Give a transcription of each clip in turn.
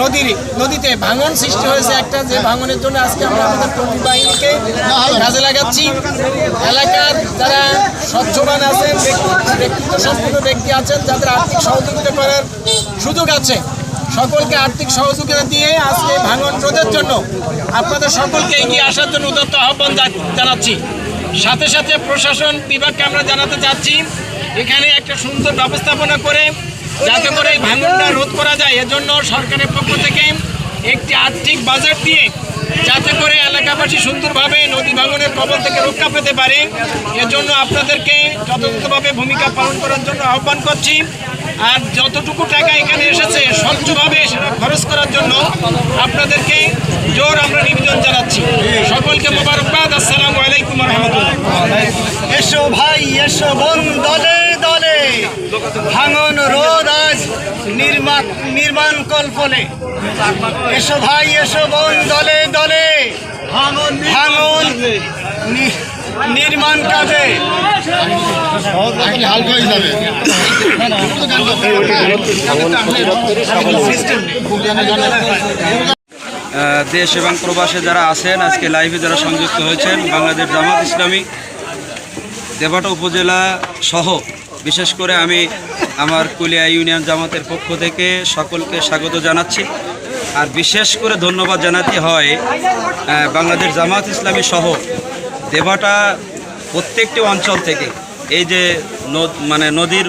নদীর, নদীতে ভাঙন সৃষ্টি হয়েছে একটা, যে ভাঙনের জন্য আজকে আমরা আমাদের টঙ্গী বাহিনীকে কাজে লাগাচ্ছি। এলাকার যারা স্বচ্ছবান আছেন ব্যক্তিত্ব সম্পন্ন ব্যক্তি আছেন, যাদের আর্থিক সহযোগিতা করার সুযোগ আছে, সকলকে আর্থিক সহযোগিতা দিয়ে আজকে ভাঙন রোধের জন্য আপনাদের সকলকে এগিয়ে আসার জন্য উদত্ত আহ্বান জানাচ্ছি। সাথে সাথে প্রশাসন বিভাগকে আমরা জানাতে চাচ্ছি, এখানে একটা সুন্দর ব্যবস্থাপনা করে যাতে করে এই ভাঙনটা রোধ করা যায়, এজন্য সরকারের পক্ষ থেকে একটি আর্থিক বাজেট দিয়ে যাতে করে এলাকাবাসী সুন্দরভাবে নদী ভাঙনের কবল থেকে রক্ষা পেতে পারে, এজন্য আপনাদেরকে যথাযথভাবে ভূমিকা পালন করার জন্য আহ্বান করছি। আর যতটুকু টাকা এখানে এসেছে, স্বচ্ছভাবে সেটা খরচ করার জন্য আপনাদেরকে জোর আমরা নিবেদন জানাচ্ছি। সকলকে মোবারকবাদ, আসসালামু আলাইকুম রহমতুল্লাহ। এসো ভাই, এসো বোন দলে দলে ভাঙন রোদ আজ নির্মাণ নির্মাণ কল্পনে এসো ভাই এসো বোন দলে দলে। ভাঙন ভাঙন নির্মাণ কাজে। দেশ এবং প্রবাসে যারা আছেন আজকে লাইভে যারা সংযুক্ত হয়েছেন বাংলাদেশ জামাত ইসলামী দেবাটা উপজেলা সহ বিশেষ করে আমি আমার কুলিয়া ইউনিয়ন জামাতের পক্ষ থেকে সকলকে স্বাগত জানাচ্ছি। আর বিশেষ করে ধন্যবাদ জানাতে হয় বাংলাদেশ জামাত ইসলামী সহ দেবাটা প্রত্যেকটি অঞ্চল থেকে। এই যে মানে নদীর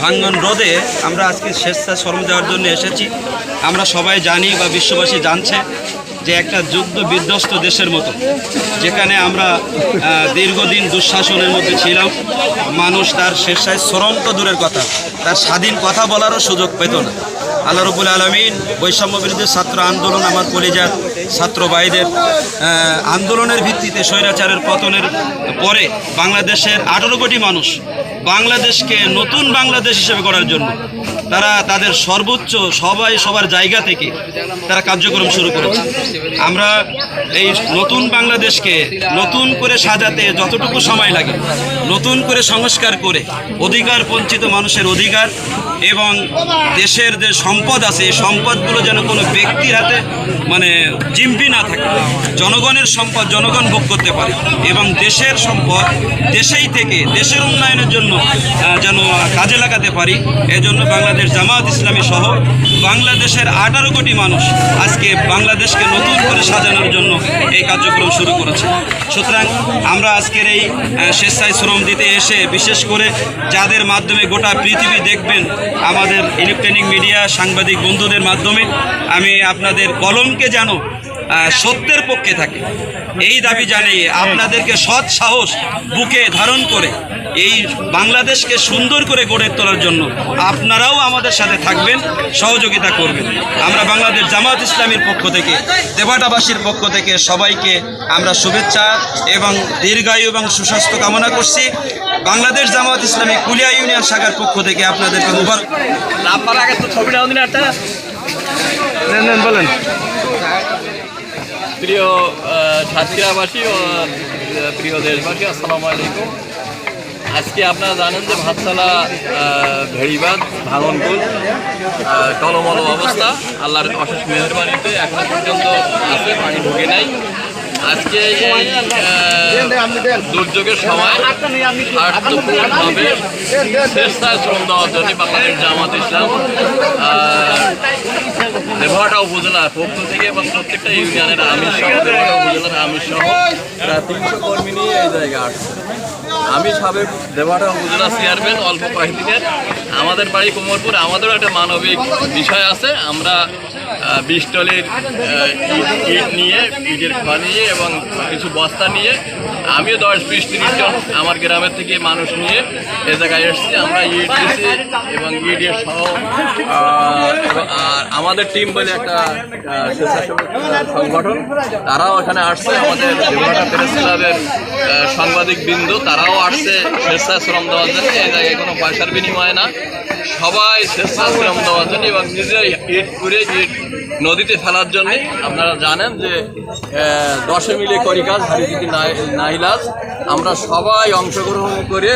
ভাঙ্গন রোধে আমরা আজকে স্বেচ্ছা শ্রম দেওয়ার জন্য এসেছি। আমরা সবাই জানি বা বিশ্ববাসী জানছে যে একটা যুদ্ধ বিধ্বস্ত দেশের মতো, যেখানে আমরা দীর্ঘদিন দুঃশাসনের মধ্যে ছিলাম। মানুষ তার স্বেচ্ছায় শ্রম তো দূরের কথা, তার স্বাধীন কথা বলারও সুযোগ পেত না। আল্লাহ রবুল আলমিন বৈষম্য বিরুদ্ধে ছাত্র আন্দোলন আমার কলেজার ছাত্র ভাইদের আন্দোলনের ভিত্তিতে স্বৈরাচারের পতনের পরে বাংলাদেশের আঠারো কোটি মানুষ বাংলাদেশকে নতুন বাংলাদেশ হিসেবে করার জন্য তারা তাদের সর্বোচ্চ সবাই সবার জায়গা থেকে তারা কার্যক্রম শুরু করেছে। আমরা এই নতুন বাংলাদেশকে নতুন করে সাজাতে যতটুকু সময় লাগে, নতুন করে সংস্কার করে, অধিকার বঞ্চিত মানুষের অধিকার এবং দেশের যে সম্পদ আছে, এই সম্পদগুলো যেন কোনো ব্যক্তির হাতে মানে জিম্পি না থাকে, জনগণের সম্পদ জনগণ ভোগ করতে পারে এবং দেশের সম্পদ দেশেই থেকে, দেশের উন্নয়নের জন্য যেন কাজে লাগাতে পারি, এজন্য বাংলাদেশ জামাত ইসলামী সহ বাংলাদেশের আঠারো কোটি মানুষ আজকে বাংলাদেশকে নতুন করে সাজানোর জন্য এই কার্যক্রম শুরু করেছে। সুতরাং আমরা আজকের এই স্বেচ্ছায় শ্রম দিতে এসে বিশেষ করে যাদের মাধ্যমে গোটা পৃথিবী দেখবেন আমাদের ইলেকট্রনিক মিডিয়া সাংবাদিক বন্ধুদের মাধ্যমে আমি আপনাদের কলমকে যেন সত্যের পক্ষে থাকে। এই দাবি জানিয়ে আপনাদেরকে সৎ সাহস বুকে ধারণ করে এই বাংলাদেশকে সুন্দর করে গড়ে তোলার জন্য আপনারাও আমাদের সাথে থাকবেন সহযোগিতা করবেন। আমরা বাংলাদেশ জামাত ইসলামীর পক্ষ থেকে দেবাটাবাসীর পক্ষ থেকে সবাইকে আমরা শুভেচ্ছা এবং দীর্ঘায়ু এবং সুস্বাস্থ্য কামনা করছি। বাংলাদেশ জামাত ইসলামী কুলিয়া ইউনিয়ন শাখার পক্ষ থেকে আপনাদেরকে মুবারক আপনার আগে তো ছবিটা বলেন। প্রিয় সাতক্ষীরাবাসী ও প্রিয় দেশবাসী আসসালামু আলাইকুম। আজকে আপনারা জানেন যে ভাতশালা আহ, ভেড়িবাঁধ ভাঙনপুর টলমল অবস্থা আল্লাহর অশেষ মেহরবানিতে এখনও পর্যন্ত আছে পানি ঢুকে নাই। আজকে এই দুর্যোগের সময় আর্থপূর্ণভাবে চেষ্টায় শ্রম দেওয়ার জন্য বাংলাদেশ জামাত ইসলাম দেবহাটা উপজেলার পক্ষ থেকে এবং প্রত্যেকটা ইউনিয়নের আমির সহ, দেবহাটা উপজেলার আমির সহ, প্রায় তিনশো কর্মী নিয়ে এই জায়গায় আসছে। আমি সাবেক দেবহাটা উপজেলা চেয়ারম্যান অল্প কয়েকদিনের। আমাদের বাড়ি কোমরপুর, আমাদেরও একটা মানবিক বিষয় আছে। আমরা বিশ টলির ইট নিয়ে, ইটের খোয়া নিয়ে এবং কিছু বস্তা নিয়ে আমিও দশ বিশ তিরিশ জন আমার গ্রামের থেকে মানুষ নিয়ে এ জায়গায় এসেছি। আমরা ইট দিয়েছি এবং ইটের সহ আহ, আর আমাদের টিম বলে একটা সংগঠন। তারাও এখানে আসছে আমাদের আহ, সাংবাদিক বিন্দু তারাও আসছে স্বেচ্ছাশ্রম দেওয়ার জন্য। এই জায়গায় কোনো পয়সার বিনিময় না। সবাই স্বেচ্ছাশ্রম দেওয়ার জন্য এবং নিজেরাই ইট করে ইট নদীতে ফেলার জন্য। আপনারা জানেন যে দশে মিলে করি কাজ হারিজিকি নাইলাজ আমরা সবাই অংশগ্রহণ করে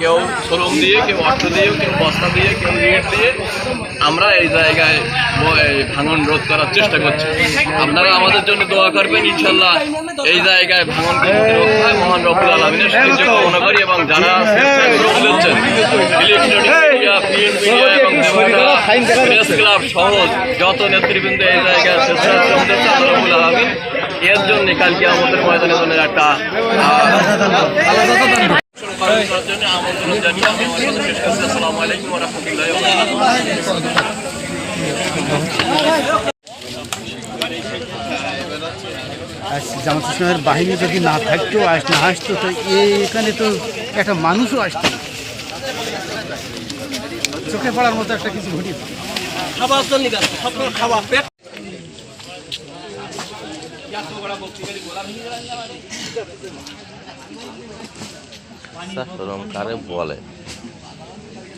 কেউ শ্রম দিয়ে, কেউ অর্থ দিয়ে, কেউ বস্তা দিয়ে, কেউ ইট দিয়ে আমরা এই জায়গায় ভাঙন রোধ করার চেষ্টা করছি। আপনারা আমাদের জন্য দোয়া করবেন, ইনশাল্লাহ এই জায়গায় ভাঙন মহান রব্বুল আলমিনের সাহায্য কামনা করি এবং যারা প্রেস ক্লাব সহ যত নেতৃবৃন্দ এই জায়গায় দিয়েছে আলমিন এর জন্য কালকে আমাদের ময়দানে জন্য একটা জন্য আমন্ত্রণ জানিয়ে বাহিনী যদি না থাকতো আস না আসতো তো এখানে তো একটা মানুষও আসতো চোখে পড়ার মতো একটা কিছু ঘটি কারে বলে?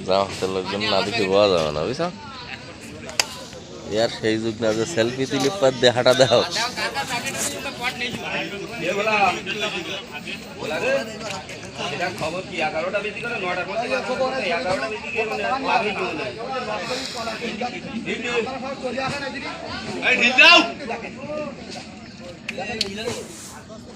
জামাতের লোকজন না দেখে বোঝা যাবে না বুঝছ? ইয়ার সেই যুগ না যে সেলফি তুলি পাত দিয়ে হাঁটা দাও খবর কি? এগারোটা বেশি করে নটার মধ্যে এগারোটা বেশি Dali, dali.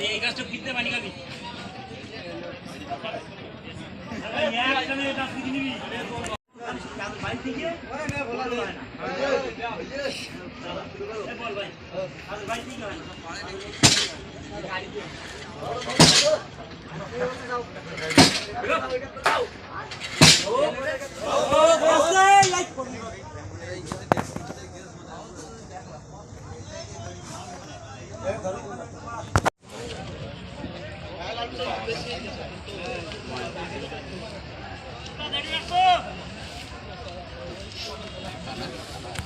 এই গাছটা কিনতে পানি খাবি একসাথে এটা ফিরে নিবি ধরো